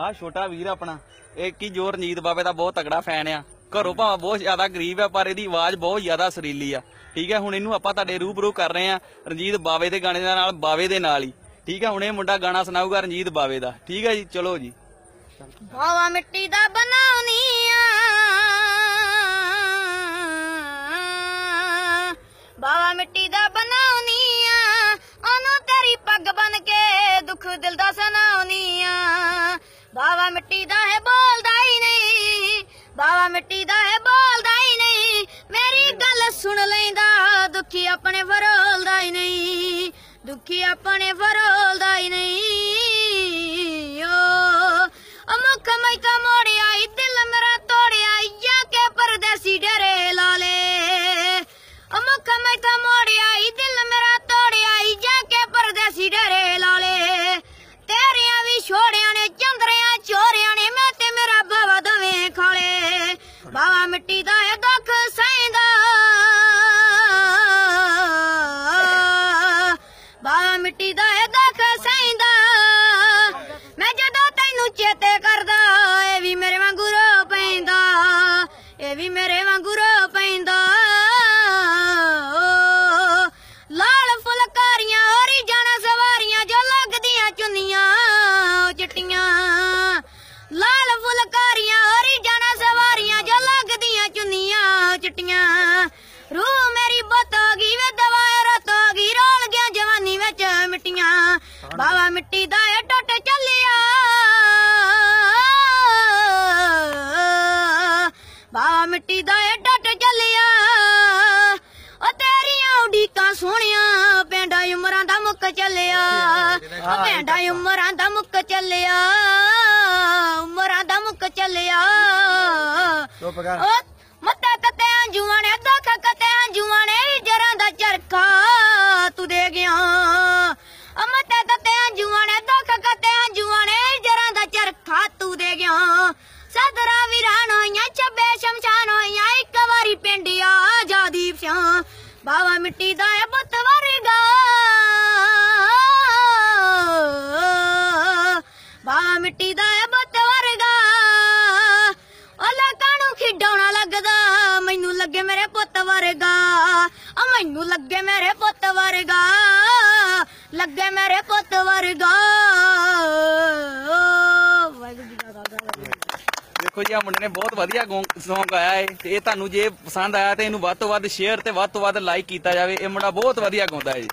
ਆ ਛੋਟਾ ਵੀਰ ਆਪਣਾ, ਇਹ ਕੀ ਜੋ ਰਣਜੀਤ ਬਾਬੇ ਦਾ ਬਹੁਤ ਤਗੜਾ ਫੈਨ ਆ। ਘਰੋਂ ਭਾਵੇਂ ਬਹੁਤ ਜ਼ਿਆਦਾ ਗਰੀਬ ਆ, ਪਰ ਇਹਦੀ ਆਵਾਜ਼ ਬਹੁਤ ਜ਼ਿਆਦਾ ਸੁਰੀਲੀ ਆ। ਠੀਕ ਹੈ ਹੁਣ ਇਹਨੂੰ ਆਪਾਂ ਤੁਹਾਡੇ ਰੂਬਰੂ ਕਰ ਰਹੇ ਆ ਰਣਜੀਤ ਬਾਵੇ ਦੇ ਗਾਣੇ ਦੇ ਨਾਲ, ਬਾਵੇ ਦੇ ਨਾਲ ਹੀ। ਠੀਕ ਹੈ ਹੁਣ ਇਹ ਮੁੰਡਾ ਗਾਣਾ ਸੁਣਾਊਗਾ ਰਣਜੀਤ ਬਾਵੇ ਦਾ। ਠੀਕ ਹੈ ਜੀ, ਚਲੋ ਜੀ। ਬਾਵਾ ਮਿੱਟੀ ਦਾ ਬਣਾਉਣੀ ਆ। ਬਾਵਾ ਮਿੱਟੀ ਦਾ ਬਣਾਉਣੀ ਆ। ਉਹਨੂੰ ਤੇਰੀ ਪੱਗ ਬਨ ਕੇ ਦੁੱਖ ਦਿਲ ਦਾ ਸੁਣਾਉਣੀ ਆ। ਬਾਵਾ ਮਿੱਟੀ ਦਾ ਹੈ ਬੋਲਦਾ ਹੀ ਨਹੀਂ, ਬਾਵਾ ਮਿੱਟੀ ਦਾ ਹੈ ਬੋਲਦਾ ਹੀ ਨਹੀਂ। ਮੇਰੀ ਗੱਲ ਸੁਣ ਲੈਂਦਾ, ਦੁਖੀ ਆਪਣੇ ਫਰੋਲਦਾ ਹੀ ਨਹੀਂ, ਦੁਖੀ ਆਪਣੇ ਫਰੋਲਦਾ ਹੀ ਨਹੀਂ। ਮਿੱਟੀ ਦਾ ਇਹ ਦੁੱਖ ਸਹਿੰਦਾ। ਮੈਂ ਜਦੋਂ ਤੈਨੂੰ ਚੇਤੇ ਕਰਦਾ, ਇਹ ਵੀ ਮੇਰੇ ਵਾਂਗੂ ਰੋ ਪੈਂਦਾ। ਇਹ ਵੀ ਮੇਰੇ ਸੋਹਣੀਆਂ ਪਿੰਡਾਂ ਉਮਰਾਂ ਦਾ ਮੁੱਕ ਚੱਲਿਆ। ਪਿੰਡਾਂ ਉਮਰਾਂ ਦਾ ਮੁੱਕ ਚੱਲਿਆ। ਉਮਰਾਂ ਦਾ ਮੁੱਕ ਚੱਲਿਆ। ਚੁੱਪ ਕਰ। ਉਹ ਬਾਵਾ ਮਿੱਟੀ ਦਾ ਇਹ ਬੁੱਤ ਵਰਗਾ। ਬਾਵਾ ਮਿੱਟੀ ਦਾ ਇਹ ਬੁੱਤ ਵਰਗਾ। ਉਹ ਲੋਕਾਂ ਨੂੰ ਖਿਡਾਉਣਾ ਲੱਗਦਾ, ਮੈਨੂੰ ਲੱਗੇ ਮੇਰੇ ਪੁੱਤ ਵਰਗਾ। ਆ ਮੈਨੂੰ ਲੱਗੇ ਮੇਰੇ ਪੁੱਤ ਵਰਗਾ, ਲੱਗੇ ਮੇਰੇ ਪੁੱਤ ਵਰਗਾ। ਦੇਖੋ ਜੀ ਆ ਮੁੰਡੇ ਨੇ ਬਹੁਤ ਵਧੀਆ ਸੌਂਗ ਗਾਇਆ ਹੈ ਤੇ ਇਹ ਤੁਹਾਨੂੰ ਜੇ ਪਸੰਦ ਆਇਆ ਤੇ ਇਹਨੂੰ ਵੱਧ ਤੋਂ ਵੱਧ ਸ਼ੇਅਰ ਤੇ ਵੱਧ ਤੋਂ ਵੱਧ ਲਾਈਕ ਕੀਤਾ ਜਾਵੇ। ਇਹ ਮੁੰਡਾ ਬਹੁਤ ਵਧੀਆ ਗਾਉਂਦਾ ਹੈ ਜੀ